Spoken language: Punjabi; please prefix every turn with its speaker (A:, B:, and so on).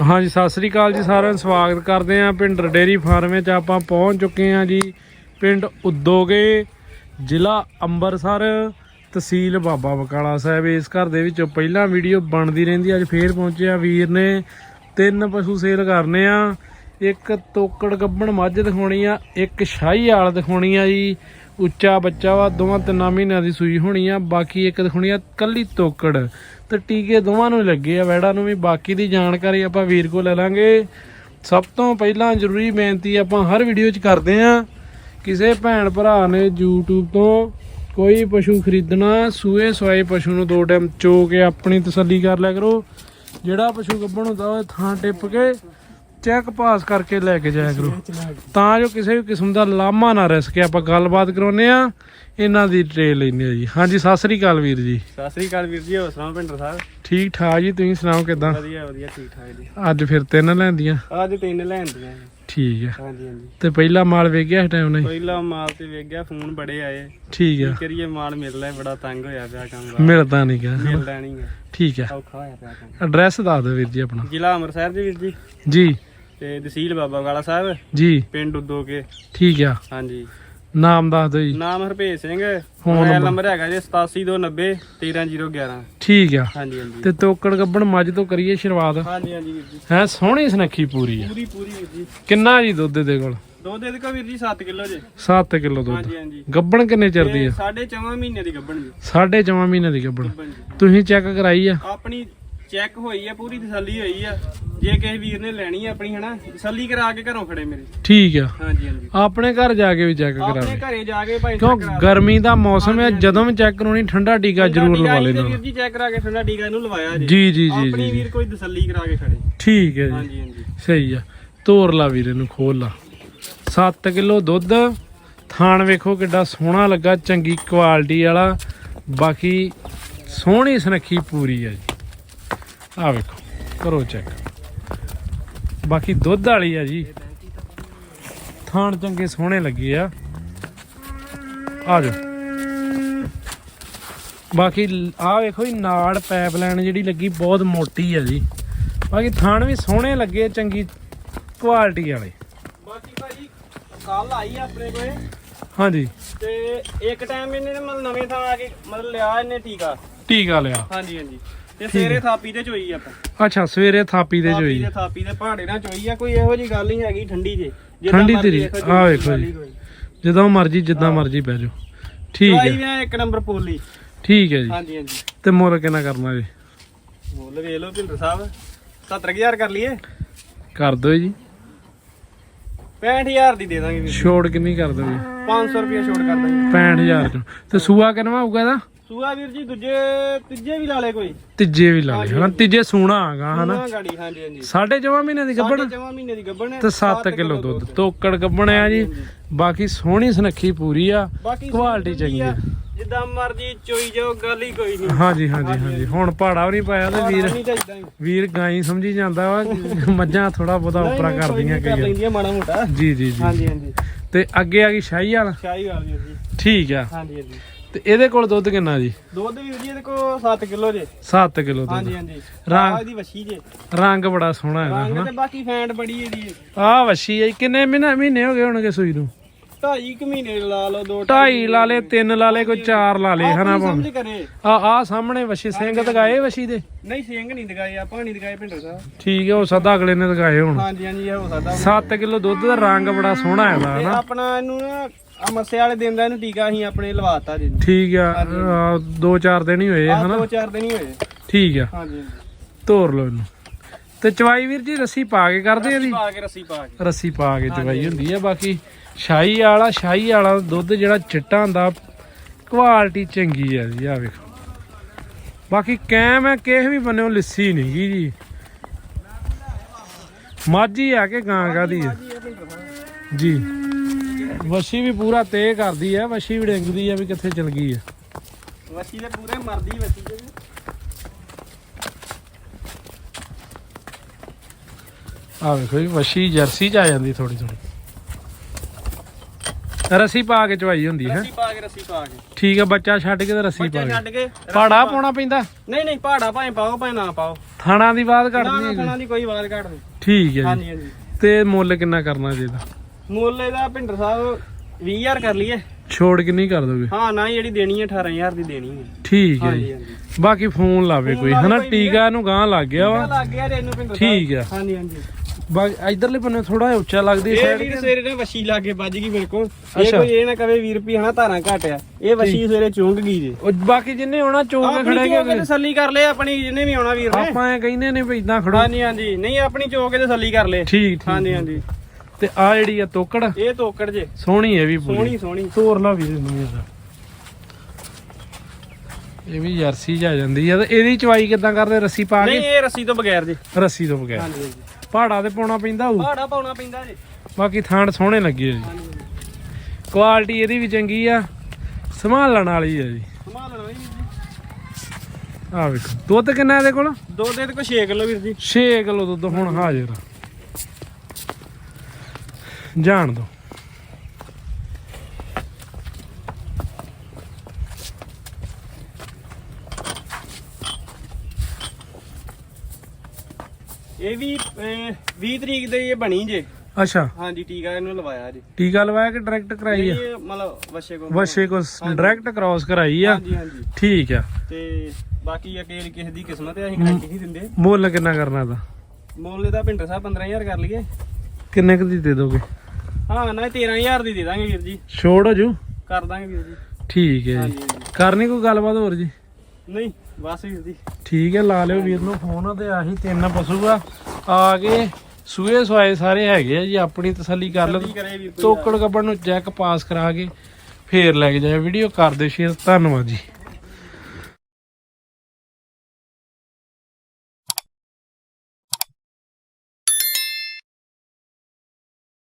A: ਹਾਂਜੀ, ਸਤਿ ਸ੍ਰੀ ਅਕਾਲ ਜੀ ਸਾਰਿਆਂ ਨੂੰ ਸਵਾਗਤ ਕਰਦੇ ਆਂ ਪਿੰਡ ਡੇਰੀ ਫਾਰਮ ਵਿੱਚ। ਆਪਾਂ ਪਹੁੰਚ ਚੁੱਕੇ ਆਂ ਜੀ ਪਿੰਡ ਉਦੋਗੇ, ਜ਼ਿਲ੍ਹਾ ਅੰਮ੍ਰਿਤਸਰ, ਤਹਿਸੀਲ ਬਾਬਾ ਬਕਾਲਾ ਸਾਹਿਬ। ਇਸ ਘਰ ਦੇ ਵਿੱਚੋਂ ਪਹਿਲਾਂ ਵੀਡੀਓ ਬਣਦੀ ਰਹਿੰਦੀ ਅੱਜ ਫੇਰ ਪਹੁੰਚਿਆ ਵੀਰ ਨੇ। ਤਿੰਨ ਪਸ਼ੂ ਸੇਲ ਕਰਨੇ ਆ। ਇੱਕ ਤੋਕੜ ਗੱਬਣ ਮੱਝ ਦਿਖਾਉਣੀ ਆ, ਇੱਕ ਸ਼ਾਹੀ ਆਲ ਦਿਖਾਉਣੀ ਆ ਜੀ। ਉੱਚਾ ਬੱਚਾ ਵਾ, ਦੋਵਾਂ ਤਿੰਨਾਂ ਮਹੀਨਿਆਂ ਦੀ ਸੂਈ ਹੋਣੀ ਆ, ਬਾਕੀ ਇੱਕ ਦਿਖਾਉਣੀ ਆ ਕੱਲੀ ਤੋਕੜ। ਤੇ ਟੀਕੇ ਦੋਵਾਂ ਨੂੰ ਲੱਗੇ ਆ, ਵੈੜਾ ਨੂੰ ਵੀ ਬਾਕੀ ਦੀ ਜਾਣਕਾਰੀ ਆਪਾਂ ਵੀਰ ਕੋਲ ਲੈ ਲਾਂਗੇ। ਸਭ ਤੋਂ ਪਹਿਲਾਂ ਜ਼ਰੂਰੀ ਬੇਨਤੀ ਆਪਾਂ ਹਰ ਵੀਡੀਓ 'ਚ ਕਰਦੇ ਆ, ਕਿਸੇ ਭੈਣ ਭਰਾ ਨੇ YouTube ਤੋਂ ਕੋਈ ਪਸ਼ੂ ਖਰੀਦਣਾ, ਸੂਏ ਸਵਾਏ ਪਸ਼ੂ ਨੂੰ ਦੋ ਟਾਈਮ ਚੋ ਕੇ ਆਪਣੀ ਤਸੱਲੀ ਕਰ ਲਿਆ ਕਰੋ। ਜਿਹੜਾ ਪਸ਼ੂ ਗੱਭਣ ਹੁੰਦਾ, ਉਹ ਥਾਂ ਟਿੱਪ ਕੇ ਚੈੱਕ ਪਾਸ ਕਰਕੇ ਲੈ ਕੇ ਜਾਇਆ ਕਰੋ। ਤਾਂ ਜੋ ਕਿਸੇ ਵੀ ਕਿਸਮ ਦਾ ਲਾਮਾ ਨਾ ਰਹਿ ਸਕੇ ਆਪਾਂ ਗੱਲਬਾਤ ਕਰਾਉਨੇ ਆ ਇਹਨਾਂ ਦੀ ਡਿਟੇਲ ਲੈਂਦੇ ਆ ਜੀ। ਹਾਂਜੀ ਸਤਿ ਸ੍ਰੀ ਅਕਾਲ ਵੀਰ ਜੀ।
B: ਸਤਿ ਸ੍ਰੀ ਅਕਾਲ ਵੀਰ ਜੀ ਹੋਰ ਸੁਣਾਓ ਪਿੰਡਰ ਸਾਹਿਬ?
A: ਠੀਕ ਠਾਕ ਜੀ ਤੁਸੀਂ ਸੁਣਾਓ ਕਿਦਾਂ?
B: ਵਧੀਆ ਵਧੀਆ ਠੀਕ ਠਾਕ ਜੀ।
A: ਅੱਜ ਫਿਰ ਤਿੰਨ ਲੈਂਦੀਆਂ।
B: ਅੱਜ ਤਿੰਨ ਲੈਂਦੀਆਂ
A: ਠੀਕ ਆ
B: ਹਾਂਜੀ ਹਾਂਜੀ।
A: ਤੇ ਪਹਿਲਾ ਮਾਲ ਵੇਖ ਗਿਆ ਇਸ ਟਾਈਮ ਨਹੀਂ?
B: ਪਹਿਲਾ ਮਾਲ ਤੇ ਵੇਖ ਗਿਆ ਫੋਨ ਬੜੇ ਆਏ।
A: ਠੀਕ ਆ
B: ਕੀ ਕਰੀਏ ਮਾਲ ਮਿਲਦਾ ਹੈ, ਬੜਾ ਤੰਗ ਹੋਇਆ ਪਿਆ ਕੰਮ ਦਾ।
A: ਮਿਲਦਾ ਨਹੀਂ ਗਾ।
B: ਮਿਲਦਾ ਨਹੀਂ ਗਾ।
A: ਠੀਕ ਆ
B: ਔਖਾ ਹੋਇਆ ਪਿਆ ਕੰਮ।
A: ਐਡਰੈਸ ਦੱਸ ਦਿਓ ਵੀਰ ਜੀ ਆਪਣਾ।
B: ਜ਼ਿਲ੍ਹਾ ਅੰਮ੍ਰਿਤਸਰ ਜੀ ਵੀਰ ਜੀ।
A: ਜੀ।
B: ਤੇ ਤਹਿਸੀਲ ਬਾਬਾ ਵਾਲਾ ਸਾਹਿਬ
A: ਜੀ।
B: ਪਿੰਡ ਉਦੋਕੇ
A: ਠੀਕ ਆ।
B: ਹਾਂਜੀ।
A: ਨਾਮ ਦੱਸ ਦਿਓ ਜੀ।
B: ਨਾਮ Harpesh Singh
A: phone
B: mobile
A: number.
B: ਹੈਗਾ ਜੀ 8790 13011
A: ਠੀਕ ਆ।
B: ਹਾਂਜੀ ਹਾਂਜੀ।
A: ਤੇ ਤੋਕੜ ਗੱਬਣ ਮੱਝ ਤੋਂ ਕਰੀਏ ਸ਼ੁਰੂਆਤ।
B: ਹਾਂਜੀ ਹਾਂਜੀ ਵੀਰ ਜੀ।
A: ਹੈ ਸੋਹਣੀ ਸੁਨੱਖੀ ਪੂਰੀ ਆ।
B: ਪੂਰੀ ਪੂਰੀ ਵੀਰ ਜੀ।
A: ਕਿੰਨਾ ਜੀ ਦੁੱਧ ਦੇ ਕੋਲ?
B: ਦੁੱਧ ਇਹਦੇ ਕੋਲ ਵੀਰ ਜੀ 7 ਕਿਲੋ ਜੇ।
A: 7 ਕਿਲੋ ਦੁੱਧ।
B: ਹਾਂਜੀ ਹਾਂਜੀ।
A: ਗੱਬਣ ਕਿੰਨੇ ਚਿਰ ਦੀ ਆ?
B: ਸਾਢੇ ਚੌਵਾਂ ਮਹੀਨੇ ਦੀ ਗੱਭਣ ਜੀ।
A: ਸਾਢੇ ਚੌਵਾਂ ਮਹੀਨੇ ਦੀ ਗੱਬਣ। ਤੁਸੀਂ ਚੈੱਕ ਕਰਾਈ ਆ?
B: ਆਪਣੀ ਚੈੱਕ ਹੋਈ ਆ ਪੂਰੀ ਤਸੱਲੀ ਹੋਈ ਆ। ਜੇ ਕਿਸੇ ਵੀਰ ਨੇ ਲੈਣੀ ਆ ਆਪਣੀ ਹਨਾ? ਤਸੱਲੀ ਕਰਾ ਕੇ ਘਰੋਂ ਖੜੇ ਮੇਰੇ।
A: ਠੀਕ ਆ।
B: ਹਾਂਜੀ ਹਾਂਜੀ।
A: ਆਪਣੇ ਘਰ ਜਾ ਕੇ ਵੀ ਚੈੱਕ ਕਰਾ
B: ਆਪਣੇ ਘਰੇ ਜਾ ਕੇ ਭਾਈ
A: ਕਿਉਂ ਗਰਮੀ ਦਾ ਮੌਸਮ ਹੈ ਜਦੋਂ ਵੀ ਚੈੱਕ ਕਰਾਉਣੀ ਠੰਡਾ ਟੀਕਾ ਜ਼ਰੂਰ ਲਵਾ ਲੈਣਾ
B: ਵੀਰ ਜੀ ਚੈੱਕ ਕਰਾ ਕੇ ਠੰਡਾ ਟੀਕਾ ਇਹਨੂੰ ਲਵਾਇਆ ਜੀ।
A: ਜੀ ਜੀ ਜੀ
B: ਆਪਣੀ ਵੀਰ ਕੋਈ ਤਸੱਲੀ ਕਰਾ ਕੇ ਖੜੇ।
A: ਠੀਕ ਹੈ ਜੀ।
B: ਹਾਂਜੀ ਹਾਂਜੀ।
A: ਸਹੀ ਆ। ਤੋਰ ਲਾ ਵੀਰੇ ਨੂੰ ਖੋਲ ਲਾ। 7 ਕਿਲੋ ਦੁੱਧ। ਥਾਣ ਵੇਖੋ ਕਿੱਡਾ ਸੋਹਣਾ ਲੱਗਾ ਚੰਗੀ ਕੁਆਲਿਟੀ ਵਾਲਾ। ਬਾਕੀ ਸੋਹਣੀ ਸੁਨੱਖੀ ਪੂਰੀ ਆ ਜੀ। ਆ ਵੇਖੋ ਕਰੋ ਚੈੱਕ ਬਾਕੀ ਦੁੱਧ ਵਾਲੀ ਆ ਜੀ। ਥਾਣ ਚੰਗੇ ਸੋਹਣੇ ਲੱਗੇ ਆ। ਆ ਜਾਓ। ਬਾਕੀ ਆ ਵੇਖੋ ਜੀ ਨਾੜ ਪਾਈਪਲਾਈਨ ਜਿਹੜੀ ਲੱਗੀ ਬਹੁਤ ਮੋਟੀ ਆ ਜੀ। ਬਾਕੀ ਥਾਣ ਵੀ ਸੋਹਣੇ ਲੱਗੇ ਚੰਗੀ ਕੁਆਲਿਟੀ ਵਾਲੇ।
B: ਬਾਕੀ ਭਾਈ ਕੱਲ ਆਈ ਆਪਣੇ ਕੋਲੇ।
A: ਹਾਂਜੀ।
B: ਤੇ ਇੱਕ ਟਾਈਮ ਇਹਨੇ ਮਤਲਬ ਨਵੇਂ ਥਾਂ ਆ ਕੇ ਮਤਲਬ ਲਿਆ ਇਹਨੇ ਟੀਕਾ।
A: ਟੀਕਾ ਲਿਆ।
B: ਹਾਂਜੀ ਹਾਂਜੀ। ਤੇ ਸਵੇਰੇ ਥਾਪੀ ਤੇ ਚੋਈ ਆਪਾਂ।
A: ਅੱਛਾ ਸਵੇਰੇ ਥਾਪੀ ਦੇ
B: ਥਾਪੀ
A: ਜੋਈ
B: ਤੇ ਥਾਪੀ ਦੇ ਪਹਾੜੇ ਨਾਲ ਚੋਈ ਆ ਕੋਈ ਇਹੋ ਜੀ ਗੱਲ ਨਹੀਂ ਹੈਗੀ ਠੰਡੀ ਜੇ।
A: ਠੰਡੀ
B: ਮਰਜ਼ੀ
A: ਤੇਰੀ,
B: ਦੇਖੋ, ਕੋਈ
A: ਵੇਖੋ ਜੀ। ਜਦੋਂ ਮਰਜ਼ੀ ਜਿੱਦਾਂ ਮਰਜ਼ੀ ਬਹਿ ਜਾਓ। ਠੀਕ ਹੈ।
B: ਵੀ ਇੱਕ ਨੰਬਰ ਪੋਲੀ।
A: ਠੀਕ ਹੈ ਜੀ।
B: ਹਾਂਜੀ ਹਾਂਜੀ।
A: ਤੇ ਮੁੱਲ ਕਿੰਨਾ ਕਰਨਾ ਜੀ?
B: ਮੁੱਲ ਵੇਖ ਲਓ ਭਿੰਦਰ ਸਾਹਿਬ 70000 ਕਰ ਲਈਏ।
A: ਕਰ ਦਿਓ ਜੀ।
B: 65000 ਦੀ ਦੇ ਦਾਂਗੇ ਵੀਰ
A: ਛੋੜ ਕਿੰਨੀ ਕਰ ਦਿਓ ਜੀ?
B: 500 ਰੁਪਏ ਛੋੜ ਕਰ ਦਾਂਗੇ।
A: 65000 ਚੋਂ। ਤੇ ਸੂਆ ਕਿੰਨਾ ਹੋਊਗਾ ਇਹਦਾ?
B: ਸੂਆ ਵੀਰ ਜੀ ਦੂਜੇ ਤੀਜੇ ਵੀ ਲਾ ਲੇ ਕੋਈ।
A: ਤੀਜੇ ਵੀ ਲਾ ਲਈ ਹਨਾ? ਤੀਜੇ ਸੂਣਾ ਆਗਾ ਹਨਾ?
B: ਸੂਆ ਗਾੜੀ ਹਾਂਜੀ ਹਾਂਜੀ।
A: ਸਾਢੇ ਚੌਵਾਂ ਮਹੀਨੇ ਦੀ ਗੱਬੜ
B: ਸਾਢੇ ਚੌਵਾਂ ਮਹੀਨੇ ਦੀ ਗੱਬਣ
A: ਤੇ 7 ਕਿਲੋ ਦੁੱਧ ਤੋਕੜ ਗੱਬਣ ਆ ਜੀ। ਬਾਕੀ ਸੋਹਣੀ ਸੁਨੱਖੀ ਪੂਰੀ ਆ। ਕੁਆਲਿਟੀ ਚੰਗੀ ਆ।
B: ਜਿੱਦਾਂ ਮਰਜ਼ੀ ਚੋਈ ਜਾਓ ਗੱਲ ਹੀ ਕੋਈ ਨਹੀਂ।
A: ਹਾਂਜੀ ਹਾਂਜੀ ਹਾਂਜੀ ਹੁਣ ਪਹਾੜਾ ਵੀ ਨਹੀਂ ਪਾਇਆ ਤੇ ਵੀਰ ਵੀਰ ਗਾਈ ਸਮਝੀ ਜਾਂਦਾ ਵਾ। ਮੱਝਾਂ ਥੋੜਾ ਬਹੁਤਾ ਉਪਰਾ
B: ਕੋਈ
A: ਕਰਦੀਆਂ
B: ਕਰ
A: ਕਈ
B: ਲੈਂਦੀਆਂ ਮਾੜਾ ਮੋਟਾ।
A: ਜੀ ਜੀ ਜੀ।
B: ਹਾਂਜੀ ਹਾਂਜੀ।
A: ਤੇ ਅੱਗੇ ਆ ਗਈ ਸ਼ਾਹੀ ਵਾਲਾ?
B: ਸ਼ਾਹੀ ਵਾਲ ਵੀਰ ਜੀ।
A: ਠੀਕ ਆ।
B: ਹਾਂਜੀ ਹਾਂਜੀ।
A: ਤੇ ਇਹਦੇ ਕੋਲ ਦੁੱਧ ਕਿੰਨਾ ਜੀ?
B: ਦੁੱਧ ਵੀਰ ਜੀ ਇਹਦੇ ਕੋ 7 ਕਿਲੋ ਜੇ।
A: 7 ਕਿਲੋ ਦੁੱਧ।
B: ਹਾਂਜੀ ਹਾਂਜੀ।
A: ਰੰਗ-
B: ਆਹ ਇਹਦੀ ਵਛੀ ਜੇ।
A: ਰੰਗ ਬੜਾ ਸੋਹਣਾ ਇਹਦਾ
B: ਰੰਗ
A: ਹਨਾ?
B: ਤੇ ਬਾਕੀ ਫੈਂਟ ਬੜੀ ਇਹਦੀ
A: ਆਹ ਵੱਛੀ ਆ ਜੀ। ਕਿੰਨੇ ਮਹੀਨੇ ਮਹੀਨੇ ਹੋ ਗਏ ਹੋਣਗੇ ਸੂਈ ਨੂੰ?
B: ਢਾਈ ਕੁ ਮਹੀਨੇ ਲਾ ਲਓ ਦੋ
A: ਢਾਈ ਲਾ ਲੇ ਤਿੰਨ ਲਾ ਲੇ ਕੋਈ ਚਾਰ ਲਾ ਲੇ ਹਨਾ ਭਾਵੇਂ?
B: ਸਮਝ ਕਰੇ।
A: ਆ ਆ ਸਾਹਮਣੇ ਵੱਛੀ ਸਿੰਘ ਦਗਾਏ ਵੱਛੀ ਦੇ?
B: ਨਹੀਂ ਸਿੰਘ ਨਹੀਂ ਦਿਖਾਏ ਆਪਾਂ ਨਹੀਂ ਦਿਖਾਏ ਭਿੰਡਰ ਸਾਹਿਬ
A: ਠੀਕ ਹੈ ਉਹ ਸਦਾ ਅਗਲੇ ਨੇ ਦਗਾਏ ਹੁਣ।
B: ਹਾਂਜੀ ਹਾਂਜੀ ਇਹ ਹੋ ਸਕਦਾ
A: 7 ਕਿਲੋ ਦੁੱਧ ਦਾ ਰੰਗ ਬੜਾ ਸੋਹਣਾ ਇਹਦਾ
B: ਤੇ
A: ਹਨਾ?
B: ਆਪਣਾ ਇਹਨੂੰ ਨਾ ਆ ਮੱਸੇ ਵਾਲੇ ਦਿਨ ਦਾ ਇਹਨੂੰ ਟੀਕਾ ਅਸੀਂ ਆਪਣੇ ਲਵਾਤਾ ਜੀ।
A: ਠੀਕ ਆ ਆ, ਦੋ ਚਾਰ ਦਿਨ ਹੀ ਹੋਏ ਆ,
B: ਆ
A: ਹਨਾ?
B: ਦੋ ਚਾਰ ਦਿਨ ਹੀ ਹੋਏ।
A: ਠੀਕ ਆ।
B: ਹਾਂਜੀ।
A: ਤੋਰ ਲਓ ਇਹਨੂੰ। ਤੇ ਚਵਾਈ ਵੀਰ ਜੀ ਰੱਸੀ ਪਾ ਕੇ ਕਰਦੇ ਆ
B: ਪਾ ਕੇ ਰੱਸੀ ਪਾ ਕੇ।
A: ਰੱਸੀ ਪਾ ਕੇ ਚਵਾਈ ਹੁੰਦੀ ਆ ਬਾਕੀ ਸ਼ਾਹੀ ਵਾਲਾ ਸ਼ਾਹੀ ਵਾਲਾ ਦੁੱਧ ਜਿਹੜਾ ਚਿੱਟਾ ਹੁੰਦਾ ਕੁਆਲਿਟੀ ਚੰਗੀ ਆ ਜੀ ਆ ਵੇਖੋ। ਬਾਕੀ ਕੈਮ ਹੈ ਕਿਸੇ ਵੀ ਬੰਨੇੋਂ ਲਿੱਸੀ ਨਹੀਂ ਗੀ ਜੀ। ਮਾਝੀ ਆ ਕੇ ਗਾਂ ਕਾਦੀ ਆ। ਜੀ। ਵਸ਼ੀ ਵੀ ਪੂਰਾ ਤੇ ਕਰਦੀ ਆ ਵਸ਼ੀ ਵੀ ਡਿੰਗਦੀ ਆ ਵੀ ਕਿੱਥੇ ਚਲ ਗਈ ਆ।
B: ਵਸੀ ਦੇ ਪੂਰੇ ਮਰਦੀ ਵਸੀ ਦੇ
A: ਆ ਵੇਖੋ ਜੀ ਵਸ਼ੀ ਜਰਸੀ ਚ ਆ ਜਾਂਦੀ ਥੋੜੀ ਥੋੜੀ ਰੱਸੀ ਪਾ ਕੇ ਚਵਾਈ ਹੁੰਦੀ ਹੈ।
B: ਰੱਸੀ ਪਾ ਕੇ ਰੱਸੀ ਪਾ ਕੇ।
A: ਠੀਕ ਆ ਬੱਚਾ ਛੱਡ ਕੇ ਤੇ ਰੱਸੀ ਪਾ ਕੇ।
B: ਛੱਡ ਕੇ ਰੱਸੀ
A: ਪਾੜਾ ਪਾਉਣਾ ਪੈਂਦਾ?
B: ਨਹੀਂ ਨਹੀਂ ਪਹਾੜਾ ਭਾਵੇਂ ਪਾਓ ਭਾਵੇਂ ਨਾ ਪਾਓ।
A: ਥਾਣਾ ਦੀ ਬਾਤ
B: ਨਾ
A: ਹੈ
B: ਥਣਾ ਦੀ ਕੋਈ ਆਵਾਜ਼ ਘੱਟ ਨਹੀਂ।
A: ਠੀਕ ਹੈ ਜੀ।
B: ਹਾਂਜੀ ਹਾਂਜੀ।
A: ਤੇ ਮੁੱਲ ਕਿੰਨਾ ਕਰਨਾ ਜੀ ਇਹਦਾ?
B: ਮੁੱਲ ਇਹਦਾ ਭਿੰਡਰ ਸਾਹਿਬ 20000 ਕਰ ਲਈਏ।
A: ਛੋੜ ਕਿੰਨੀ ਕਰ ਦੋਗੇ?
B: ਹਾਂ ਨਾ ਜਿਹੜੀ ਦੇਣੀ ਹੈ 18000 ਦੀ ਦੇਣੀ ਹੈ।
A: ਠੀਕ ਹੈ
B: ਹਾਂਜੀ
A: ਜੀ।
B: ਹਾਂਜੀ।
A: ਬਾਕੀ ਫੋਨ ਲਾਵੇ ਕੋਈ ਹਨਾ? ਟੀਕਾ ਨੂੰ ਗਾਂ ਲੱਗ ਗਿਆ ਵਾ।
B: ਲੱਗ ਗਿਆ ਇਹਨੂੰ ਭਿੰਡਰ
A: ਠੀਕ ਆ।
B: ਹਾਂਜੀ ਹਾਂਜੀ।
A: ਬਾਕੀ ਇਧਰਲੇ ਬੰਨੇ ਥੋੜਾ ਜਿਹਾ ਉੱਚਾ ਲੱਗਦੀ
B: ਇਹ
A: ਸਾਈਡ
B: ਵੀਰ ਸਵੇਰੇ ਨੇ ਵਸ਼ੀ ਲਾ ਕੇ ਵੱਜ ਗਈ ਮੇਰੇ ਕੋਲ ਇਹ
A: ਅੱਛਾ।
B: ਕੋਈ ਇਹ ਨਾ ਕਵੇ ਵੀਰ ਵੀ ਹਨਾ ਧਾਰਾਂ ਘਟ ਆ। ਇਹ ਵਸ਼ੀ ਸਵੇਰੇ ਚੁੰਗ ਗਈ ਜੇ।
A: ਉਹ ਬਾਕੀ ਜਿੰਨੇ ਆਉਣਾ ਚੋਕ ਕੇ
B: ਆਪਣੀ
A: ਖੜੇ
B: ਚੋਕ ਕੇ
A: ਗਏ?
B: ਤਸੱਲੀ ਕਰ ਲੈ ਆਪਣੀ ਜਿਹਨੇ ਵੀ ਆਉਣਾ ਵੀਰ ਨੇ।
A: ਆਪਾਂ ਐ ਕਹਿੰਦੇ ਨੇ ਵੀ ਇਦਾਂ ਖੜੋ।
B: ਹਾਂਜੀ ਹਾਂਜੀ। ਨਹੀਂ ਆਪਣੀ ਚੋਕ ਕੇ ਤਸੱਲੀ ਕਰ ਲੈ
A: ਠੀਕ ਠੀਕ।
B: ਹਾਂਜੀ ਹਾਂਜੀ।
A: ਤੇ ਆ ਜਿਹੜੀ ਆ ਤੋਕੜ
B: ਇਹ ਤੋਕੜ ਜੇ।
A: ਸੋਹਣੀ ਹੈ ਵੀ
B: ਸੋਹਣੀ ਸੋਹਣੀ।
A: ਤੋਰ ਲਾ ਵੀਰੇ ਨੂੰ ਇਹਦਾ। ਇਹ ਵੀ ਜਰਸੀ ਜਾ ਜਾਂਦੀ ਆ ਤੇ ਇਹਦੀ ਚਵਾਈ ਕਿਦਾਂ ਕਰਦੇ? ਰੱਸੀ ਪਾ
B: ਨਹੀਂ
A: ਕੇ
B: ਇਹ ਰੱਸੀ ਤੋਂ ਬਗੈਰ ਜੇ।
A: ਰੱਸੀ ਤੋਂ ਬਗੈਰ।
B: ਹਾਂਜੀ ਹਾਂਜੀ।
A: ਪਹਾੜਾ ਤੇ ਪਾਉਣਾ ਪੈਂਦਾ ਹੋਊ
B: ਪਹਾੜਾ ਪਾਉਣਾ ਪੈਂਦਾ ਜੇ।
A: ਬਾਕੀ ਥਾਣ ਸੋਹਣੇ ਲੱਗੇ ਆ ਜੀ। ਕੁਆਲਿਟੀ ਇਹਦੀ ਵੀ ਚੰਗੀ ਆ। ਸੰਭਾਲਣ ਵਾਲੀ ਆ ਜੀ।
B: ਸੰਭਾਲ ਲਓ ਵੀਰ ਜੀ।
A: ਆ ਵੇਖੋ। ਦੁੱਧ ਕਿੰਨਾ ਇਹਦੇ ਕੋਲ?
B: ਦੋ ਦੇ ਤੇ ਕੋ 6 ਕਿਲੋ ਵੀਰ ਜੀ।
A: 6 ਕਿਲੋ ਦੁੱਧ ਹੁਣ ਹਾਜ਼ਰ ਆ। ਜਾਣ ਦੋ।
B: ਇਹ ਵੀ ਅਹ, 20 ਤਰੀਕ ਦੇ ਇਹ ਬਣੀ ਜੇ।
A: ਅੱਛਾ।
B: ਹਾਂਜੀ ਟੀਕਾ ਇਹਨੂੰ ਲਵਾਇਆ ਜੀ।
A: ਟੀਕਾ ਲਵਾਇਆ ਕਿ ਡਾਇਰੈਕਟ ਕਰਾਈ ਆ?
B: ਇਹ ਮਤਲਬ ਵਸ਼ੇ ਕੋ
A: ਵਸ਼ੇ ਕੋ ਡਾਇਰੈਕਟ ਕ੍ਰਾਸ ਕਰਾਈ ਆ?
B: ਹਾਂਜੀ ਹਾਂਜੀ।
A: ਠੀਕ ਆ।
B: ਤੇ ਬਾਕੀ ਅਕੇ ਕਿਸੇ ਦੀ ਕਿਸਮਤ ਹੈ ਅਸੀਂ ਕੱਟ ਨਹੀਂ ਦਿੰਦੇ।
A: ਮੁੱਲ ਕਿੰਨਾ ਕਰਨਾ ਦਾ
B: ਮੁੱਲ ਇਹਦਾ ਭਿੰਡਰ ਸਾਹਿਬ 15000 ਕਰ ਲਈਏ।
A: ਕਿੰਨੇ ਕੁ ਦੀ ਦੇ ਦੋਗੇ?
B: ਹਾਂ ਨਾ ਇਹ 13000 ਦੀ ਦੇ ਦਾਂਗੇ ਵੀਰ ਜੀ।
A: ਛੋੜ ਹੋ ਜੂ
B: ਕਰ ਦਾਂਗੇ ਵੀਰ ਜੀ।
A: ਠੀਕ ਹੈ ਜੀ।
B: ਹਾਂਜੀ
A: ਕਰਨੀ ਕੋਈ ਗੱਲਬਾਤ ਹੋਰ ਜੀ?
B: ਨਹੀਂ ਬਸ ਵੀਰ ਜੀ।
A: ਠੀਕ ਹੈ ਲਾ ਲਿਓ ਵੀਰ ਨੂੰ ਫੋਨ ਤੇ ਆਹੀ ਤਿੰਨ ਪਸ਼ੂ ਆ। ਆ ਕੇ ਸੂਏ ਸਵਾਏ ਸਾਰੇ ਹੈਗੇ ਆ ਜੀ ਆਪਣੀ ਤਸੱਲੀ ਕਰ ਲਓ।
B: ਕੀ ਕਰੇ ਵੀਰ ਕੋਈ
A: ਤੋਕੜ ਗੱਬੜ ਨੂੰ ਚੈੱਕ ਪਾਸ ਕਰਾ ਕੇ ਫੇਰ ਲੈ ਕੇ ਜਾਏ ਵੀਡੀਓ ਕਰ ਦਿਓ ਸ਼ੇਅਰ। ਧੰਨਵਾਦ ਜੀ।